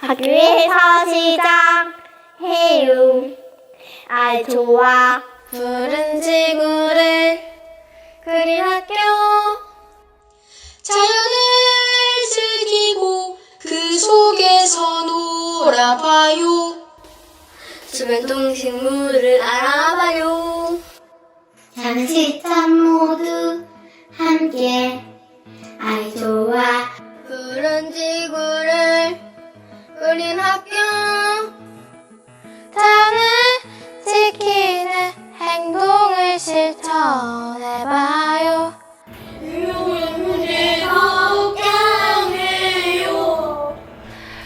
학교에서 시작해요. 아이 좋아. 푸른 지구를 그린 학교 자연을 즐기고 그 속에서 놀아봐요. 수면 동식물을 알아봐요. 장시찬 모두 함께 실천해봐요.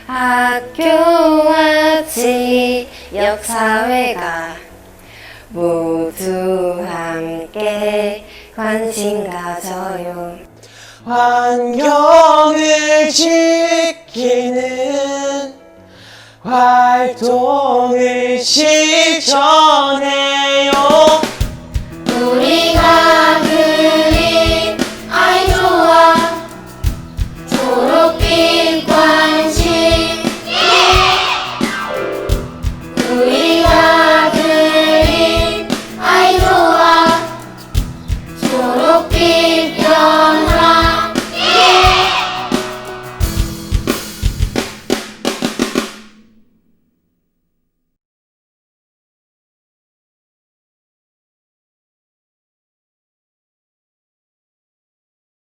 학교와 지역 사회가 모두 함께 관심 가져요. 환경을 지키는 활동을 실천해 Suri.